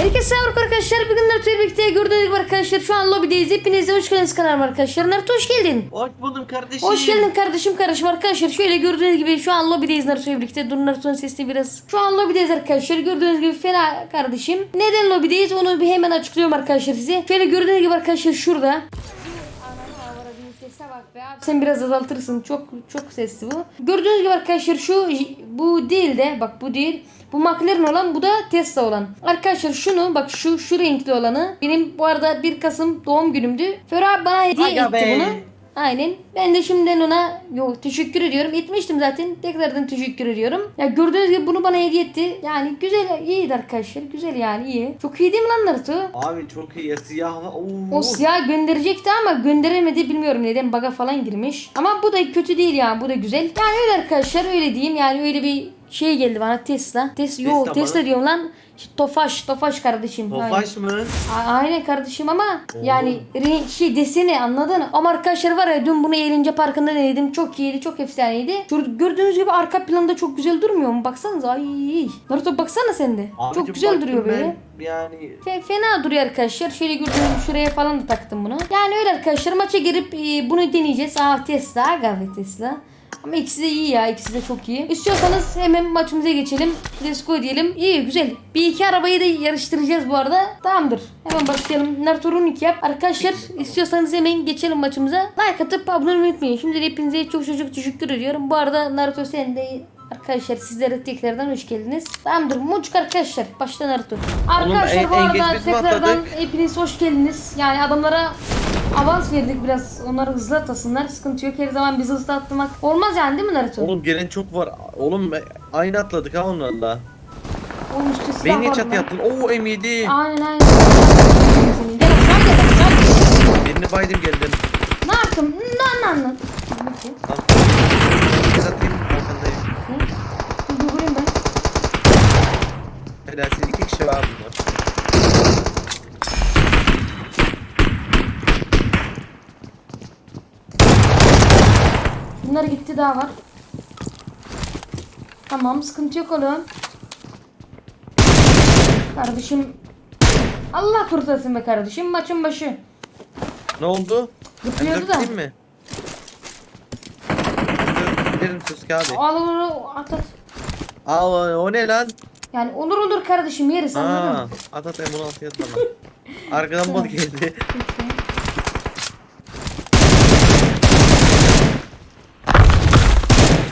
Herkese selam arkadaşlar. Bugün Naruto birlikte gördüğünüz gibi arkadaşlar şu an lobideyiz. Hepinize hoş geldiniz kanalıma arkadaşlar. Naruto hoş geldin. Hoş buldum kardeşim. Hoş geldin kardeşim kardeşim arkadaşlar. Şöyle gördüğünüz gibi şu an lobideyiz Naruto birlikte. Dur Naruto'nun sesini biraz. Şu an lobideyiz arkadaşlar. Gördüğünüz gibi fena kardeşim. Neden lobideyiz onu bir hemen açıklıyorum arkadaşlar size. Şöyle gördüğünüz gibi arkadaşlar şurada. Sen biraz azaltırsın. Çok çok sesli bu. Gördüğünüz gibi arkadaşlar şu bu değil de bak bu değil. Bu McLaren olan bu da Tesla olan. Arkadaşlar şunu bak şu şu renkli olanı benim bu arada 1 Kasım doğum günümdü. Ferah bana hediye Aga etti be. bunu. Aynen. Ben de şimdiden ona yok teşekkür ediyorum. Etmiştim zaten. Tekrardan teşekkür ediyorum. Ya gördüğünüz gibi bunu bana hediye etti. Yani güzel iyiydi arkadaşlar. Güzel yani iyi. Çok iyi değil mi lan Naruto? Abi çok iyi ya siyah. Oo. O siyah gönderecekti ama gönderemedi bilmiyorum neden baga falan girmiş. Ama bu da kötü değil yani bu da güzel. Yani öyle arkadaşlar öyle diyeyim yani öyle bir şey geldi bana Tesla. Tesla, yo Tesla Tesla diyorum lan. Tofaş, Tofaş kardeşim. Tofaş mı? A- Aynen kardeşim ama Oğlum. yani renk şey deseni anladın Ama arkadaşlar var ya dün bunu eğlence parkında denedim. Çok iyiydi, çok efsaneydi. Şurada gördüğünüz gibi arka planda çok güzel durmuyor mu? Baksanıza ay. Naruto baksana sen de. Abicim çok güzel baktım duruyor ben, böyle. Yani Fe- fena duruyor arkadaşlar. Şöyle gördüğünüz gibi şuraya falan da taktım bunu. Yani öyle arkadaşlar maça girip e, bunu deneyeceğiz. Aa Tesla, aga Tesla. Ama ikisi de iyi ya. ikisi de çok iyi. İstiyorsanız hemen maçımıza geçelim. Let's go diyelim. İyi güzel. Bir iki arabayı da yarıştıracağız bu arada. Tamamdır. Hemen başlayalım. Naruto Runik yap. Arkadaşlar istiyorsanız hemen geçelim maçımıza. Like atıp abone olmayı unutmayın. Şimdi hepinize çok çok teşekkür ediyorum. Bu arada Naruto sen de Arkadaşlar sizlere tekrardan hoş geldiniz. Tamamdır. Mucuk arkadaşlar. Başta Naruto. Arkadaşlar bu arada tekrardan hepiniz hoş geldiniz. Yani adamlara avans verdik biraz. Onları hızlı atasınlar. Sıkıntı yok. Her zaman bizi hızlı atlamak olmaz yani değil mi Naruto? oğlum gelen çok var. Oğlum aynı atladık ha onlarla. Olmuş silah Beni niye var çatıya lan. attın? Oo M7. Aynen aynen. Gel aşağı gel aşağı. Birini baydım geldim. Ne yaptım? Ne anladın? Bir atayım arkandayım. Dur dur vurayım ben. Helalsiz iki kişi var bunlar. Bunlar gitti daha var. Tamam sıkıntı yok oğlum. Kardeşim. Allah kurtarsın be kardeşim maçın başı. Ne oldu? Zıplıyordu da. Değil mi? Giderim Suski abi. Al al al at at. Aa o, ne lan? Yani olur olur kardeşim yeriz Aa, anladın. at at M16 yat bana. Arkadan bot geldi. Peki.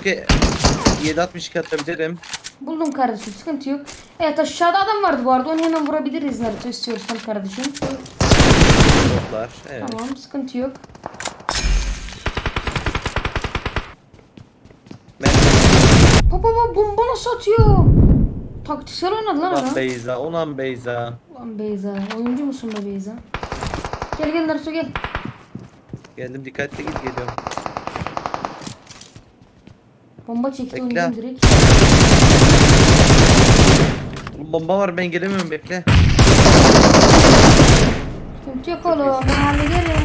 Suski 762 atabilirim. Buldum kardeşim sıkıntı yok. Evet aşağıda adam vardı bu arada onu hemen vurabiliriz Naruto istiyorsan kardeşim. Botlar. Evet. Tamam sıkıntı yok. Ben Baba baba bomba nasıl atıyor? Taktiksel oynadı lan Ulan adam. Beyza, ulan Beyza. Ulan Beyza. Oyuncu musun be Beyza? Gel gel Naruto gel. Geldim dikkatli git geliyorum. Bomba çekti Bekle. direkt. Bomba var ben gelemiyorum bekle. Sıkıntı yok oğlum ben hallederim.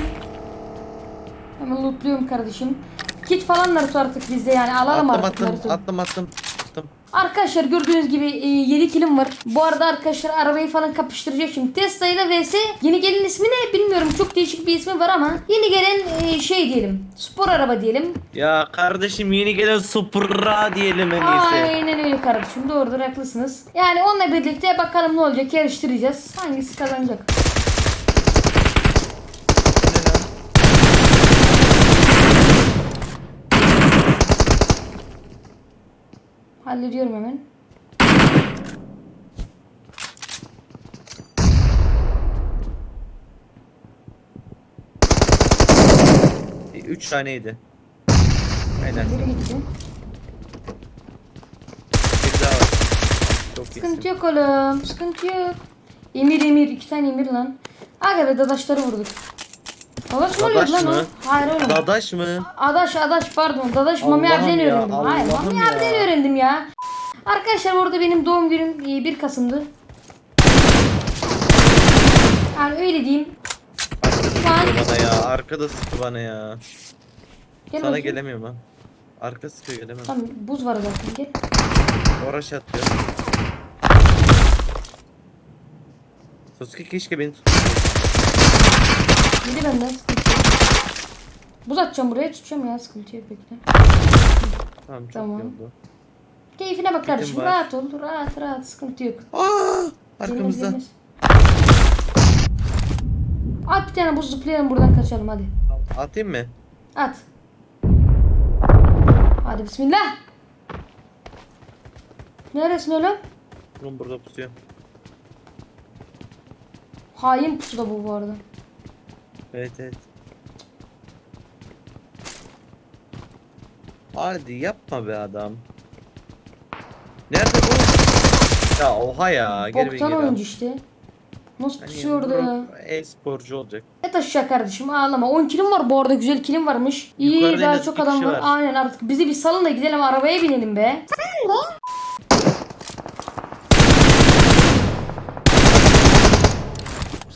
Hemen lootluyorum kardeşim. Kit falan Naruto artık bizde yani alalım Attım artık attım Naruto. attım attım. Arkadaşlar gördüğünüz gibi e, 7 kilim var. Bu arada arkadaşlar arabayı falan kapıştıracak şimdi. Tesla ile vs. Yeni gelen ismi ne bilmiyorum. Çok değişik bir ismi var ama yeni gelen e, şey diyelim. Spor araba diyelim. Ya kardeşim yeni gelen Supra diyelim en iyisi. Aynen öyle kardeşim. Doğrudur haklısınız. Yani onunla birlikte bakalım ne olacak yarıştıracağız. Hangisi kazanacak? Ne lan? Hallediyorum hemen. E, Üç taneydi. Aynen. Biri gitti. Bir daha var. Çok iyisin. Sıkıntı yok oğlum. Sıkıntı yok. Emir emir. iki tane emir lan. Aga be dadaşları vurduk. Dadaş mı oluyor Dadaş lan mı? o? Hayır oğlum. Dadaş mı? Adaş adaş pardon. Dadaş Mami Allah'ım abiden ya, öğrendim. Hayır Allah'ım Mami ya. abiden öğrendim ya. Arkadaşlar orada benim doğum günüm e, 1 Kasım'dı. Yani öyle diyeyim. Şu an Sıkı bana ya. Arkada sıkı bana ya. gel Sana bakayım. gelemiyorum ha. Arka sıkıyor gelemem. Tamam buz var zaten gel. Oraş atıyor. Sasuke keşke beni tutsun. Yedi benden sıkıntı yok. Buz atacağım buraya tutacağım ya sıkıntı yok bekle. Tamam çok Tamam. iyi oldu. Keyfine bak kardeşim var. rahat ol rahat rahat sıkıntı yok. Aa, arkamızda. gelmez. At bir tane buz zıplayalım buradan kaçalım hadi. Atayım mı? At. Hadi bismillah. Neresin oğlum? Oğlum burada pusuyor. Hain pusu da bu bu arada. Evet evet. Hadi yapma be adam. Nerede bu? Ya oha ya. Geri bir Boktan geri al. oyuncu işte. Nasıl Hani pusuyor orada ya? bu E-sporcu olacak. Et aşağı kardeşim ağlama. 10 kilim var bu arada güzel kilim varmış. İyi Yukarıda en daha az çok iki adam kişi var. var. Aynen artık bizi bir salın da gidelim arabaya binelim be.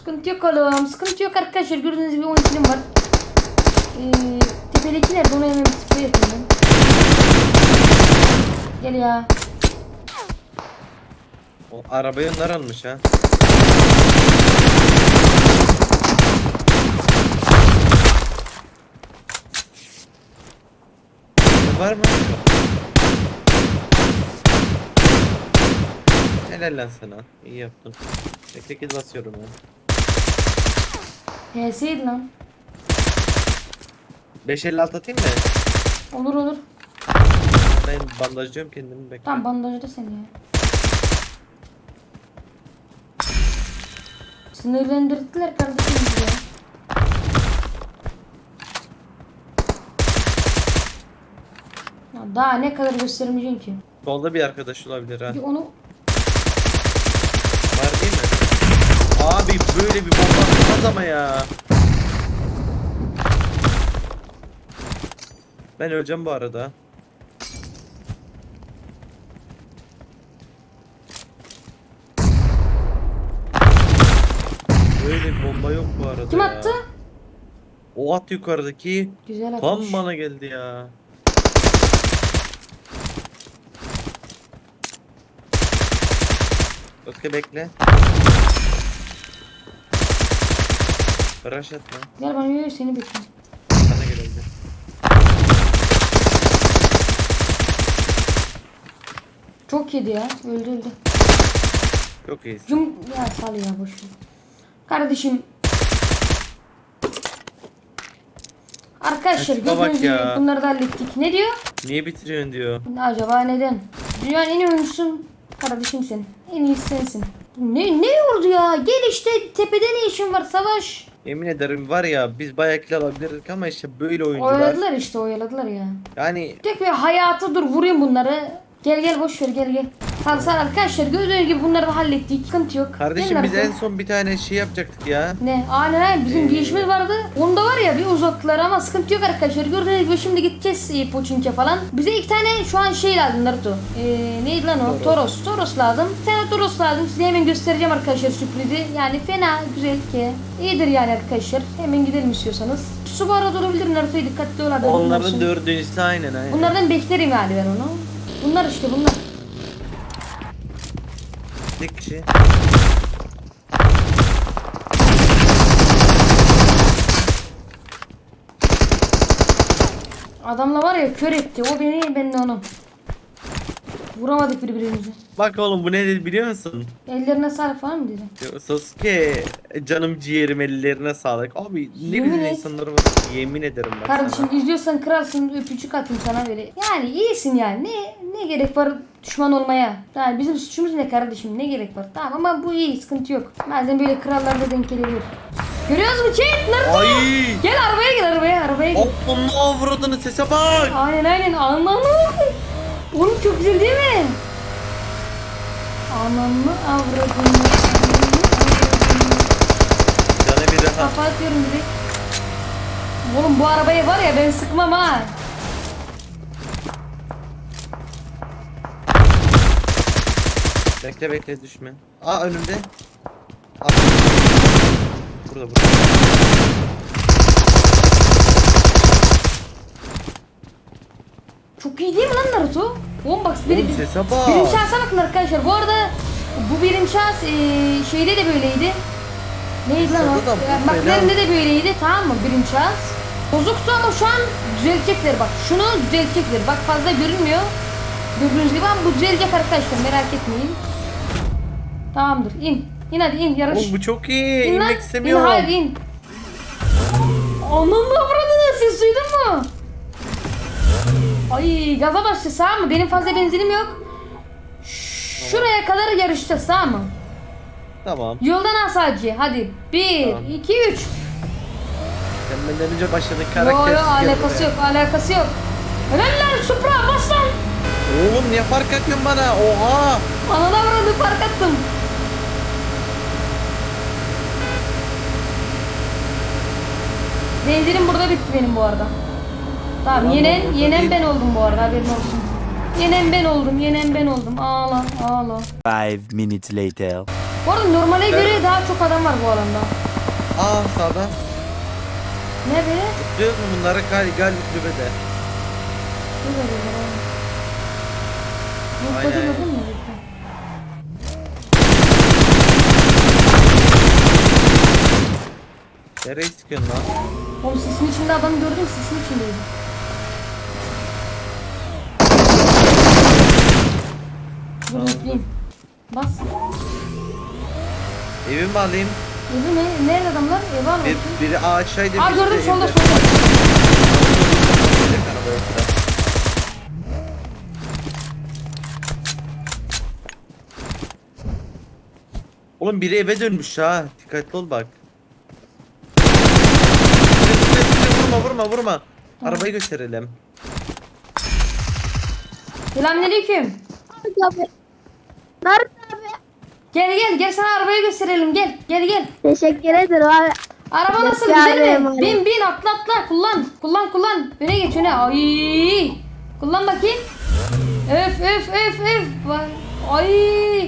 Sıkıntı yok oğlum. Sıkıntı yok arkadaşlar. Gördüğünüz gibi 10 kilim var. Ee, tepedeki nerede? Onu hemen bir sprey. Gel ya. O arabayı onlar almış ha. Var mı? Helal lan sana. İyi yaptın. Tek tek basıyorum ya. HS'ydi lan. 556 atayım mı? Olur olur. Ben bandajlıyorum kendimi bekle. Tamam bandajda seni ya. Sinirlendirdiler kardeşim bizi ya. Ya daha ne kadar göstermeyeceksin ki? Solda bir arkadaş olabilir ha. Bir onu Abi böyle bir bomba atmaz ama ya. Ben öleceğim bu arada. Böyle bir bomba yok bu arada kim ya. attı? O at yukarıdaki Güzel tam atmış. bana geldi ya. Özge bekle. Rush atma. Gel bana yürü seni bekliyorum. Sana geldi. Çok yedi ya. Öldü öldü. Çok iyisin. Cum ya sal ya boş ver. Kardeşim. Arkadaşlar Açıkla bak gördüğünüz gibi ya. bunları da hallettik. Ne diyor? Niye bitiriyorsun diyor. Acaba neden? Dünyanın en iyi oyuncusun kardeşim sen. En iyisi sensin. Ne ne oldu ya? Gel işte tepede ne işin var Savaş? Yemin ederim var ya biz bayağı kill alabilirdik ama işte böyle oyuncular. Oyaladılar işte oyaladılar ya. Yani Tek bir hayatı dur vurayım bunları. Gel gel boş ver gel gel. Tamam sen arkadaşlar gördüğünüz gibi bunları da hallettik. Sıkıntı yok. kardeşim Gelin biz en arkaya. son bir tane şey yapacaktık ya. Ne? Aynen aynen bizim Ee, bir işimiz vardı. Onda var ya bir uzaklar ama sıkıntı yok arkadaşlar. Gördüğünüz gibi şimdi gideceğiz e, Poçinke falan. Bize iki tane şu an şey lazım Naruto. Ee, neydi lan o? Toros. Toros. Toros lazım. Bir tane Toros lazım. Size hemen göstereceğim arkadaşlar sürprizi. Yani fena güzel ki. İyidir yani arkadaşlar. Hemen gidelim istiyorsanız. Su bu arada olabilir Naruto'ya dikkatli ol haberin Onların olsun. dördüncüsü aynen aynen. Bunlardan beklerim yani ben onu. Bunlar işte bunlar. Tek kişi. Adamla var ya kör etti. O beni ben de onu. Vuramadık birbirimizi. Bak oğlum bu ne dedi biliyor musun? Ellerine sağlık falan mı dedi? Diyor, Sasuke canım ciğerim ellerine sağlık. Abi ne Yemin güzel et. Yemin ederim bak Kardeşim sana. izliyorsan kralsın öpücük atayım sana böyle. Yani iyisin yani. Ne ne gerek var düşman olmaya? Yani bizim suçumuz ne kardeşim? Ne gerek var? Tamam ama bu iyi sıkıntı yok. Bazen böyle krallar da denk gelebilir. Görüyoruz mu Chat? Naruto? Ay! Gel arabaya gel arabaya arabaya gel. Hop onun avradını sese bak. Aynen aynen anlamı. Oğlum çok güzel değil mi? Anlamı avradını. Canı bir rahat. Kafa atıyorum direkt. Oğlum bu arabaya var ya ben sıkmam ha. Bekle bekle düşme. Aa önümde. Aa. Burada burada. Çok iyi değil mi lan Naruto? Oğlum bak biri, Oğlum sese bak. birinci şansa bakın arkadaşlar. Bu arada Bu birinci şans e, şeyde de böyleydi. Neydi lan o? Sırada da bu E, fena. McLaren'de de böyleydi tamam mı birinci şans. Bozuktu ama şu an düzeltecekler bak. Şunu düzeltecekler. Bak fazla görünmüyor. Gördüğünüz gibi ama bu düzelecek arkadaşlar merak etmeyin. Tamamdır in. İn hadi in yarış. Oğlum bu çok iyi. İn lan. İnmek İn istemiyorum. hayır in. Ananı avradını ses duydun mu? Ay gaza başla sağ mı? Benim fazla benzinim yok. Şuraya kadar yarışacağız tamam mı? Tamam. Yoldan al sadece. Hadi. Bir, Tamam. iki, üç. Sen benden önce başladın Yo karakter. yo alakası yok alakası yok. Helal lan Supra bas lan. Oğlum niye fark atıyorsun bana? Oha. Ananı avradı fark attım. Benzinim burada bitti benim bu arada. Tamam yenen, yenen ben oldum bu arada haberin olsun. Yenen ben oldum, yenen ben oldum. Ağla, ağla. Five minutes later. Bu arada normale göre daha çok adam var bu alanda. Aa sağda. Ne be? Diyoruz mu bunlara gal gal kulübede? Ne böyle ya? Bu Aynen. kodu gördün mü? Nereye sıkıyorsun lan? Oğlum sisin içinde adam gördün mü? Sisin içindeydi. Yükleyeyim. Bas. Evi mi alayım? Evi ne? Nerede adamlar? Evi al Bir, biri ağaçtaydı. Aa birisi gördüm de solda evde. solda. Araba yoksa. Oğlum biri eve dönmüş ha. Dikkatli ol bak. Vurma vurma vurma. Arabayı gösterelim. Selamünaleyküm. abi. Nerede abi? Gel gel gel sana arabayı gösterelim gel. Gel gel. Teşekkür ederim abi. Araba nasıl güzel mi? Bin bin atla atla kullan. Kullan kullan. Öne geç öne. Ay. Kullan bakayım. Öf öf öf öf. Ay.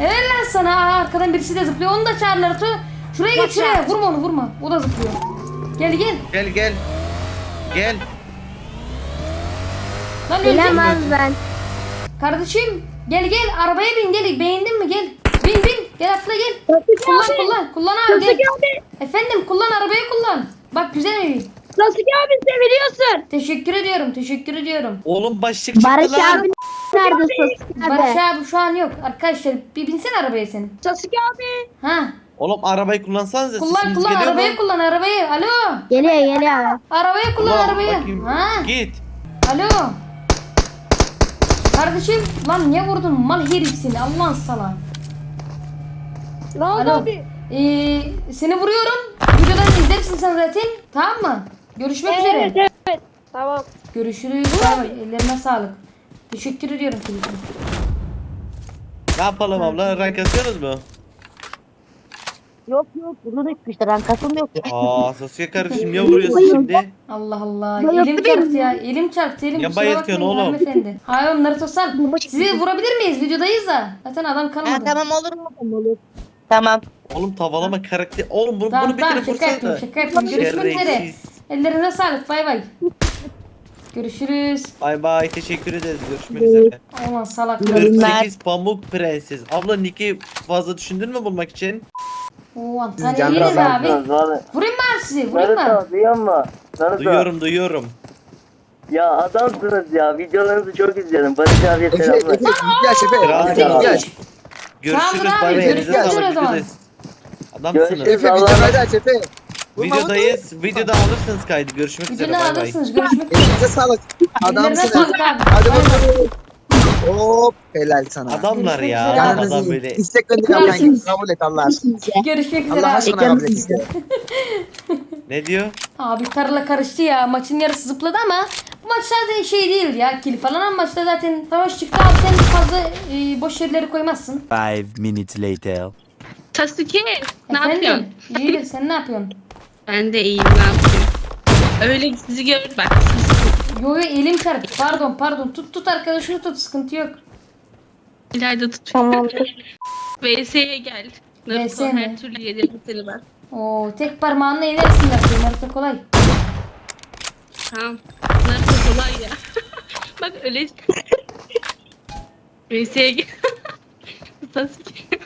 Evet lan sana. Arkadan birisi de zıplıyor. Onu da çağır Naruto. Şuraya geç şuraya. Vurma onu vurma. O da zıplıyor. Gel gel. Gel gel. Gel. Lan ölecek. Bilemez ben. Kardeşim gel gel arabaya bin gel. Beğendin mi gel. Bin bin. Gel atla gel. Kullan kullan. Kullan abi gel. abi. Efendim kullan arabayı kullan. Bak güzel evi. Sasuke abi seviliyorsun. Teşekkür ediyorum. Teşekkür ediyorum. Oğlum başlık çıktı Barış lan. abi nerede Sasuke Barış abi? abi şu an yok. Arkadaşlar bir binsene arabaya senin. Sasuke abi. Ha. Oğlum arabayı kullansanıza. Kullan kullan arabayı mu? kullan arabayı. Alo. Geliyor geliyor abi. Arabayı kullan Ulan arabayı. bakayım. Ha. Git. Alo. Kardeşim lan niye vurdun mal herifsin Allah'ın sala. Ne Alo. Ee, seni vuruyorum. Videodan izlersin sen zaten. Tamam mı? Görüşmek üzere. evet. Tamam. Görüşürüz. Bay bay. Ellerine sağlık. Teşekkür ediyorum Filip'im. Ne yapalım abla? Rank atıyorsunuz mu? Yok yok bunu da işte rankasım yok. Aa sosyal kardeşim niye vuruyorsun şimdi? Allah Allah. Bayıldı Elim çarptı ya. Elim çarptı. Elim Ya kusura bayıltıyorsun bakmayın oğlum. hanımefendi. Hayır oğlum Naruto san. Sizi vurabilir miyiz? Videodayız da. Zaten adam kalmadı. tamam olur mu? Olur. Tamam. Oğlum tavalama karakter. Oğlum bunu, Tamam bunu bir tamam kere şaka yaptım vursaydı. şaka yaptım. Görüşmek üzere. Şerefsiz. Ellerinize sağlık. Bay bay. Görüşürüz. Bay bay teşekkür ederiz görüşmek üzere. Aman salak. 48 pamuk prenses. Abla Nick'i fazla düşündün mü bulmak için? Oo Antalya yeriz abi. Vurayım mı abi sizi? Vurayım mı? Naruto duyuyor musun? Naruto. Duyuyorum duyuyorum. Ya adamsınız ya. Videolarınızı çok izledim. Barış abiye selamlar. Gel Şefe. Kral abi. Gel. Görüşürüz Tamam bay abi, bay. üzere o zaman. videodayız. Adamsınız. Görüşürüz. Şefe videoda gel Şefe. Videodayız. Videoda alırsınız kaydı. Görüşmek üzere bay. alırsınız. Görüşmek üzere. Elinize sağlık. Ellerine Adamsın. sağlık abi. Hadi bakalım. Hop helal sana. Adamlar ya. Adam, Yalnız adam böyle. isteklerini Kralsınız. kaptan kabul et Allah aşkına. Görüşmek üzere Allah abi. aşkına kabul et. Ne diyor? Abi tarla karıştı ya. Maçın yarısı zıpladı ama bu maç zaten şey değil ya. Kill falan ama maçta zaten savaş çıktı abi sen fazla e, boş yerleri koymazsın. Five minutes later. Sasuke ne Efendim? yapıyorsun? İyidir sen ne yapıyorsun? Ben de iyiyim ne yapayım? Öyle sizi gör bak. siz- Yo yo elim çarptı. Pardon pardon. Tut tut arkadaşını tut sıkıntı yok. İleride tut. Tamamdır. VS'ye gel. VS Naruto mi? her türlü yedim seni ben. Oo tek parmağınla yenersin Naruto. Naruto kolay. Tamam. Naruto kolay ya. bak öyle. VS'ye gel. Sasuke.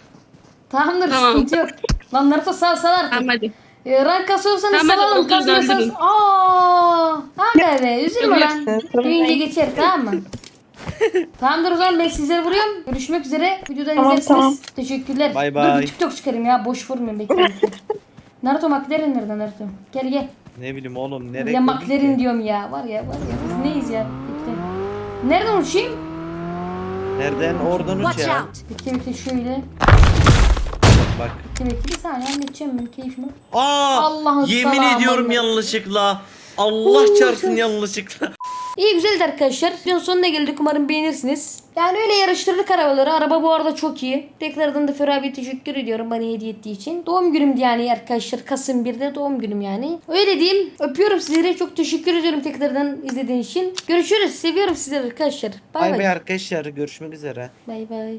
Tamamdır Tamam. sıkıntı yok. Lan Naruto sal sal artık. Tamam hadi. E, rank kasıyorsanız Tamam, salalım. olur, Kasmıyorsanız. döndürün. Aaa. Hadi be üzülme lan. Tamam. Büyüyünce geçer tamam mı? Tamamdır o zaman ben sizleri vuruyorum. Görüşmek üzere. Videodan Tamam, izlersiniz. tamam. Teşekkürler. Bay Dur bay. bir TikTok çıkarayım ya. Boş vurmayın bekle bekle. Naruto McLaren nerede Naruto? Gel gel. Ne bileyim oğlum nereye Ya koyduk McLaren ki? diyorum ya. Var ya var ya. Biz neyiz ya? Bekle. Nereden uçayım? Nereden? Oradan uç ya. Bekle bekle şöyle. Bak. Bekle bekle bir saniye halledeceğim ben keyfimi. Aa! Allah'ın yemin selamı ediyorum yanlışlıkla. Allah çarpsın yanlışlıkla. İyi güzeldi arkadaşlar. Videonun sonuna geldik. Umarım beğenirsiniz. Yani öyle yarıştırdık arabaları. Araba bu arada çok iyi. Tekrardan da Ferah abiye teşekkür ediyorum bana hediye ettiği için. Doğum günümdü yani arkadaşlar. Kasım 1'de doğum günüm yani. Öyle diyeyim. Öpüyorum sizleri. Çok teşekkür ediyorum tekrardan izlediğiniz için. Görüşürüz. Seviyorum sizleri arkadaşlar. Bay Bay bay bay. arkadaşlar görüşmek üzere. Bay bay.